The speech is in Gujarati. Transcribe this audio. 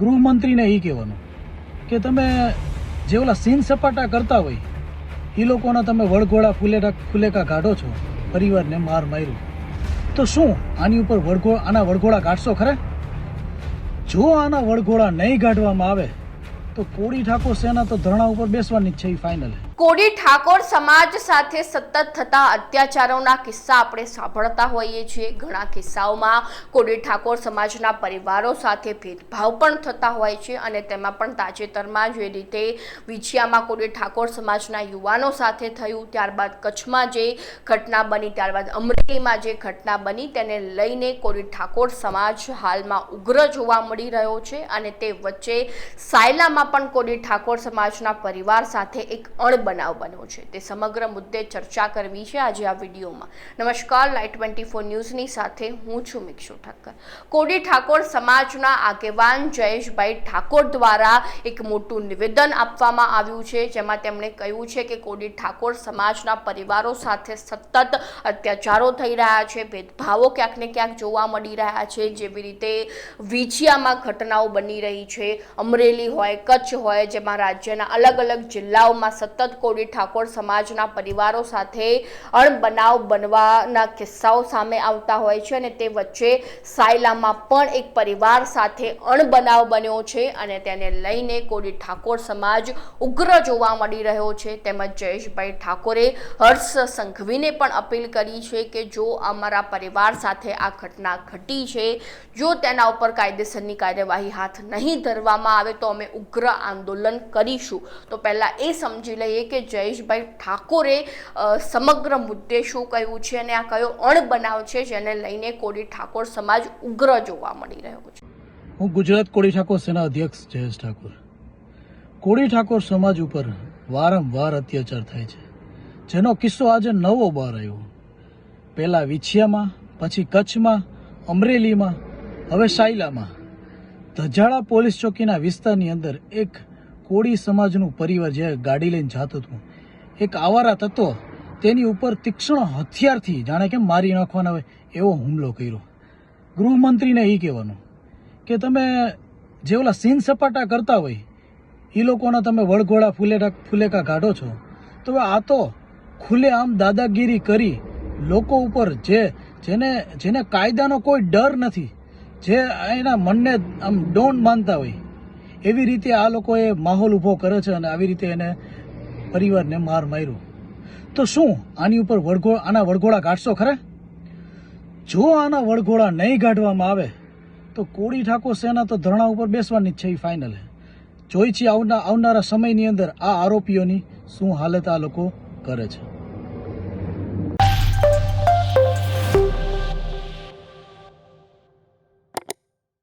ગૃહમંત્રીને એ કહેવાનું કે તમે જે ઓલા સીન સપાટા કરતા હોય એ લોકોના તમે વળઘોળા ફૂલેટા ફૂલેકા કાઢો છો, પરિવારને માર માર્યું. તો શું આની ઉપર વળગો આના વળઘોળા કાઢશો ખરે? જો આના વળઘોળા નહીં કાઢવામાં આવે, તો કોળી ઠાકોર સેના તો ધરણા ઉપર બેસવાની જ છે એ. ફાઇનલ કોડી ઠાકોર સમાજ સાથે સતત થતા અત્યાચારોના કિસ્સા આપણે સાંભળતા હોઈએ છીએ. ઘણા કિસ્સાઓમાં કોડી ઠાકોર સમાજના પરિવારો સાથે ભેદભાવ પણ થતા હોય છે અને તેમાં પણ તાજેતરમાં જે રીતે વિછિયામાં કોડી ઠાકોર સમાજના યુવાનો સાથે થયું. ત્યારબાદ કચ્છમાં જે ઘટના બની, ત્યારબાદ અમરેલીમાં જે ઘટના બની, તેને લઈને કોડી ઠાકોર સમાજ હાલમાં ઉગ્ર જોવા મળી રહ્યો છે અને તે વચ્ચે સાયલામાં પણ કોડી ઠાકોર સમાજના પરિવાર સાથે એક અણબનાવ બન્યો છે. તે સમગ્ર મુદ્દે ચર્ચા કરવી છે આજે આ વિડીયોમાં. નમસ્કાર લાઈટ ટ્વેન્ટી ફોર ન્યૂઝની સાથે હું છું મિક્ષુ ઠક્કર. કોડી ઠાકોર સમાજના આગેવાન જયેશભાઈ ઠાકોર દ્વારા એક મોટું નિવેદન આપવામાં આવ્યું છે, જેમાં તેમણે કહ્યું છે કે કોડી ઠાકોર સમાજના પરિવારો સાથે સતત અત્યાચારો થઈ રહ્યા છે, ભેદભાવો ક્યાંક ને ક્યાંક જોવા મળી રહ્યા છે, જેવી રીતે વીછિયામાં ઘટનાઓ બની રહી છે, અમરેલી હોય, કચ્છ હોય, જેમાં રાજ્યના અલગ અલગ જિલ્લાઓમાં સતત કોડી ઠાકોર સમાજના પરિવારો સાથે અણબનાવ બનવાના કિસ્સાઓ સામે આવતા હોય છે અને તે વચ્ચે સાયલામાં પણ એક પરિવાર સાથે અણબનાવ બન્યો છે અને તેને લઈને કોડી ઠાકોર સમાજ ઉગ્ર જોવા મળી રહ્યો છે. તેમજ જયેશભાઈ ઠાકોરે હર્ષ સંઘવીને પણ અપીલ કરી છે કે જો અમારા પરિવાર સાથે આ ઘટના ઘટી છે, જો તેના ઉપર કાયદેસરની કાર્યવાહી હાથ નહીં ધરવામાં આવે તો અમે ઉગ્ર આંદોલન કરીશું. તો પહેલાં એ સમજી લઈએ કે જયેશભાઈ ઠાકોરે સમગ્ર મુદ્દે શું કહ્યું છે અને આ કયો અણબનાવ છે જેને લઈને કોડી ઠાકોર સમાજ ઉગ્ર જોવા મળી રહ્યો છે. હું ગુજરાત કોળી ઠાકોર સેના અધ્યક્ષ જયેશ ઠાકોર. કોળી ઠાકોર સમાજ ઉપર વારંવાર અત્યાચાર થાય છે. જેનો કિસ્સો આજે નવો બહાર આવ્યો. પહેલા વિછિયામાં, પછી કચ્છમાં, અમરેલીમાં, હવે સાયલામાં. ધજાળા પોલીસ ચોકીના વિસ્તારની અંદર એક કોળી સમાજનું પરિવાર જે ગાડી લઈને જાતું હતું. એક આવારા તત્વ તેની ઉપર તીક્ષ્ણ હથિયારથી જાણે કે મારી નાખવાના હોય એવો હુમલો કર્યો. ગૃહમંત્રીને એ કહેવાનું કે તમે જે ઓલા સીન સપાટા કરતા હોય એ લોકોના તમે વળઘોડા ફૂલેટા ફૂલેકા કાઢો છો, તો આ તો ખુલ્લે આમ દાદાગીરી કરી લોકો ઉપર જે, જેને જેને કાયદાનો કોઈ ડર નથી, જે એના મનને આમ ડોન્ટ માનતા હોય એવી રીતે આ લોકોએ માહોલ ઊભો કરે છે અને આવી રીતે એને પરિવારને માર માર્યો. તો શું આની ઉપર વળગો આના વળગોળા કાઢશો ખરા? જો આના વળગોળા નહીં કાઢવામાં આવે, તો કોળી ઠાકોર સેના તો ધરણા ઉપર બેસવાની જ છે એ. ફાઇનલ જોઈ આવના, આવનારા સમયની અંદર આ આરોપીઓની શું હાલત આ લોકો કરે છે.